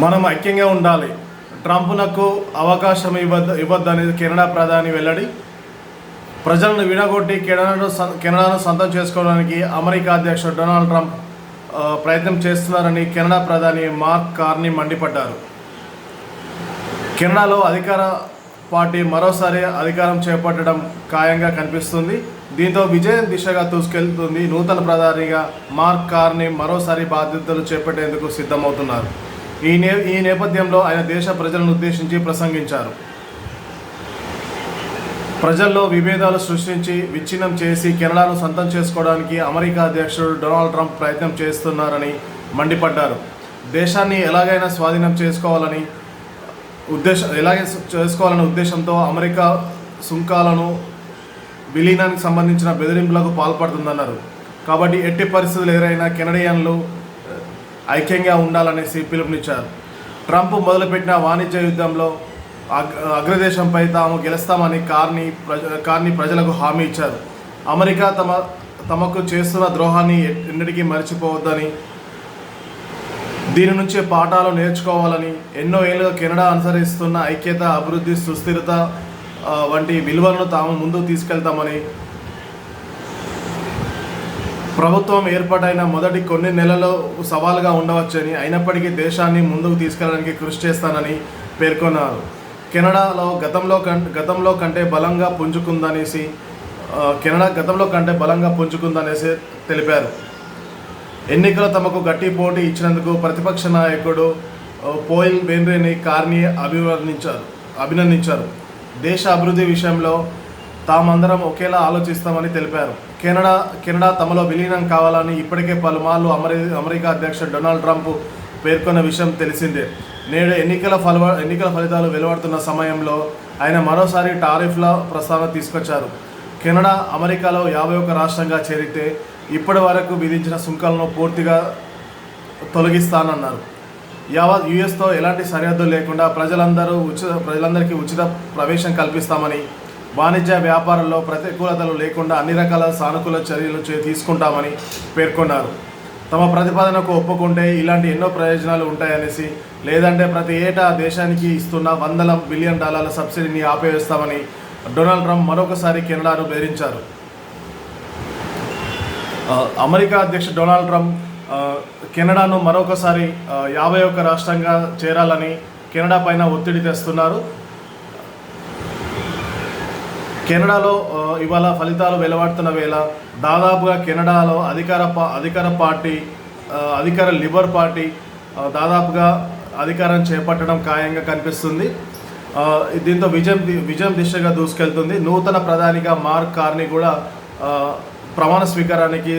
మనం ఐక్యంగా ఉండాలి. ట్రంప్నకు అవకాశం ఇవ్వద్దు ఇవ్వద్దనేది కెనడా ప్రధాని వెల్లడి. ప్రజలను విడగొట్టి కెనడాను కెనడాను సొంతం చేసుకోవడానికి అమెరికా అధ్యక్షుడు డొనాల్డ్ ట్రంప్ ప్రయత్నం చేస్తున్నారని కెనడా ప్రధాని మార్క్ కార్ని మండిపడ్డారు. కెనడాలో అధికార పార్టీ మరోసారి అధికారం చేపట్టడం ఖాయంగా కనిపిస్తుంది. దీంతో విజయం దిశగా దూసుకెళ్తుంది నూతన ప్రధానిగా మార్క్ కార్ని మరోసారి బాధ్యతలు చేపట్టేందుకు సిద్ధమవుతున్నారు. ఈ నే ఈ నేపథ్యంలో ఆయన దేశ ప్రజలను ఉద్దేశించి ప్రసంగించారు. ప్రజల్లో విభేదాలు సృష్టించి విచ్ఛిన్నం చేసి కెనడాను సొంతం చేసుకోవడానికి అమెరికా అధ్యక్షుడు డొనాల్డ్ ట్రంప్ ప్రయత్నం చేస్తున్నారని మండిపడ్డారు. దేశాన్ని ఎలాగైనా స్వాధీనం చేసుకోవాలని ఉద్దేశం ఎలాగే చేసుకోవాలనే ఉద్దేశంతో అమెరికా సుంకాలను విలీనానికి సంబంధించిన బెదిరింపులకు పాల్పడుతుందన్నారు. కాబట్టి ఎట్టి పరిస్థితులు ఎదురైనా కెనడియన్లు ఐక్యంగా ఉండాలనేసి పిలుపునిచ్చారు. ట్రంప్ మొదలుపెట్టిన వాణిజ్య యుద్ధంలో అగ్ అగ్రదేశంపై తాము గెలుస్తామని కార్ని ప్రజ కార్ని ప్రజలకు హామీ ఇచ్చారు. అమెరికా తమ తమకు చేస్తున్న ద్రోహాన్ని ఎన్నటికీ మర్చిపోవద్దని దీని నుంచే పాఠాలు నేర్చుకోవాలని ఎన్నో ఏళ్ళుగా కెనడా అనుసరిస్తున్న ఐక్యత అభివృద్ధి సుస్థిరత వంటి విలువలను తాము ముందుకు తీసుకెళ్తామని ప్రభుత్వం ఏర్పాటైన మొదటి కొన్ని నెలలు సవాలుగా ఉండవచ్చని అయినప్పటికీ దేశాన్ని ముందుకు తీసుకెళ్ళడానికి కృషి చేస్తానని పేర్కొన్నారు. కెనడాలో గతంలో గతంలో కంటే బలంగా పుంజుకుందనేసి కెనడా గతంలో కంటే బలంగా పుంజుకుందనేసి తెలిపారు. ఎన్నికలు తమకు గట్టి పోటీ ఇచ్చినందుకు ప్రతిపక్ష నాయకుడు పోయిల్ బెన్రేని కార్ని అభివర్ణించారు అభినందించారు. దేశ అభివృద్ధి విషయంలో తామందరం ఒకేలా ఆలోచిస్తామని తెలిపారు. కెనడా కెనడా తమలో విలీనం కావాలని ఇప్పటికే పలుమార్లు అమెరి అమెరికా అధ్యక్షుడు డొనాల్డ్ ట్రంప్ పేర్కొన్న విషయం తెలిసిందే. నేడు ఎన్నికల ఫల ఎన్నికల ఫలితాలు వెలువడుతున్న సమయంలో ఆయన మరోసారి టారిఫ్ల ప్రస్తావన తీసుకొచ్చారు. కెనడా అమెరికాలో యాభై ఒక్క రాష్ట్రంగా చేరితే ఇప్పటి వరకు విధించిన సుంకాలను పూర్తిగా తొలగిస్తానన్నారు. యావత్ యుఎస్తో ఎలాంటి సరిహద్దు లేకుండా ప్రజలందరూ ఉచిత ప్రజలందరికీ ఉచిత ప్రవేశం కల్పిస్తామని వాణిజ్య వ్యాపారంలో ప్రతికూలతలు లేకుండా అన్ని రకాల సానుకూల చర్యలు చే- తీసుకుంటామని పేర్కొన్నారు. తమ ప్రతిపాదనకు ఒప్పుకుంటే ఇలాంటి ఎన్నో ప్రయోజనాలు ఉంటాయనేసి లేదంటే ప్రతి ఏటా దేశానికి ఇస్తున్న వందల బిలియన్ డాలర్ల సబ్సిడీని ఆపేస్తామని డొనాల్డ్ ట్రంప్ మరొకసారి కెనడాను బెదిరించారు. అమెరికా అధ్యక్షుడు డొనాల్డ్ ట్రంప్ కెనడాను మరొకసారి యాభై ఒక్క రాష్ట్రంగా చేరాలని కెనడా పైన ఒత్తిడి తెస్తున్నారు. కెనడాలో ఇవాళ ఫలితాలు వెలువడుతున్న వేళ దాదాపుగా కెనడాలో అధికార పా అధికార పార్టీ అధికార లిబర్ పార్టీ దాదాపుగా అధికారం చేపట్టడం ఖాయంగా కనిపిస్తుంది. దీంతో విజయం ది- విజయం దిశగా దూసుకెళ్తుంది. నూతన ప్రధానిగా మార్క్ కార్ని కూడా ప్రమాణ స్వీకారానికి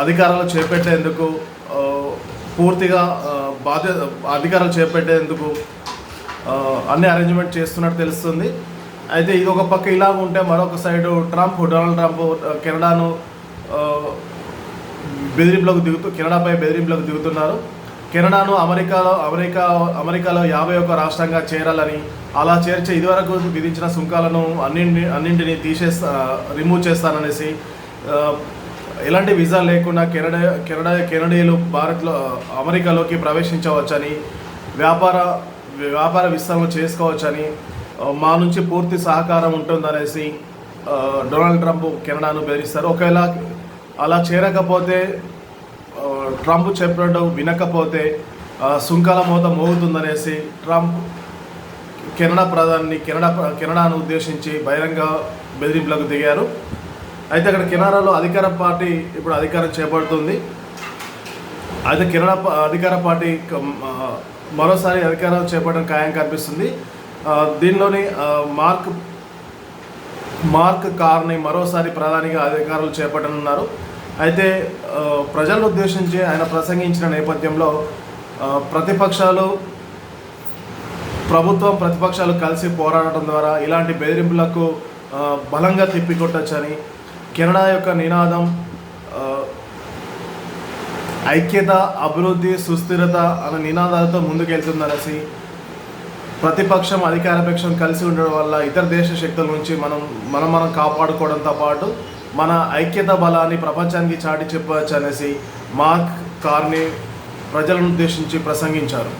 అధికారాలు చేపట్టేందుకు పూర్తిగా బాధ్య బాధ్యత అధికారాలు చేపట్టేందుకు అన్ని అరేంజ్మెంట్ చేస్తున్నట్టు తెలుస్తుంది. అయితే ఇది ఒక పక్క ఇలా ఉంటే మరొక సైడు ట్రంప్ డొనాల్డ్ ట్రంప్ కెనడాను uh, బెదిరింపులకు దిగుతూ కెనడాపై బెదిరింపులకు దిగుతున్నారు. కెనడాను అమెరికాలో అమెరికా అమెరికాలో యాభై ఒక్క రాష్ట్రంగా చేరాలని అలా చేర్చే ఇదివరకు విధించిన సుంకాలను అన్నింటి అన్నింటినీ తీసేస్తా రిమూవ్ చేస్తాననేసి uh, ఎలాంటి వీసా లేకుండా కెనడా కెనడా కెనడియలు భారత్లో uh, అమెరికాలోకి ప్రవేశించవచ్చని వ్యాపార వ్యాపార విస్తరణ చేసుకోవచ్చని మా నుంచి పూర్తి సహకారం ఉంటుందనేసి డొనాల్డ్ ట్రంప్ కెనడాను బెదిరిస్తారు. ఒకవేళ అలా చేరకపోతే ట్రంప్ చెప్పడం వినకపోతే సుంకాల మోత మోగుతుందనేసి ట్రంప్ కెనడా ప్రధాని కెనడా కెనడాను ఉద్దేశించి బహిరంగ బెదిరింపులకు దిగారు. అయితే అక్కడ కెనడాలో అధికార పార్టీ ఇప్పుడు అధికారం చేపడుతుంది. అయితే కెనడా అధికార పార్టీ మరోసారి అధికారం చేపట్టడం ఖాయం కనిపిస్తుంది. దీనిలోని మార్క్ మార్క్ కార్ని మరోసారి ప్రధానిగా అధికారులు చేపట్టనున్నారు. అయితే ప్రజలను ఉద్దేశించి ఆయన ప్రసంగించిన నేపథ్యంలో ప్రతిపక్షాలు ప్రభుత్వం ప్రతిపక్షాలు కలిసి పోరాడటం ద్వారా ఇలాంటి బెదిరింపులకు బలంగా తిప్పికొట్టచ్చని కెనడా యొక్క నినాదం ఐక్యత అభివృద్ధి సుస్థిరత అనే నినాదాలతో ముందుకెళ్తుందనేసి ప్రతిపక్షం అధికార పక్షం కలిసి ఉండడం వల్ల ఇతర దేశ శక్తుల నుంచి మనం మనం మనం కాపాడుకోవడంతో పాటు మన ఐక్యత బలాన్ని ప్రపంచానికి చాటి చెప్పవచ్చు అనేసి మార్క్ కార్ని ప్రజలను ఉద్దేశించి ప్రసంగించారు.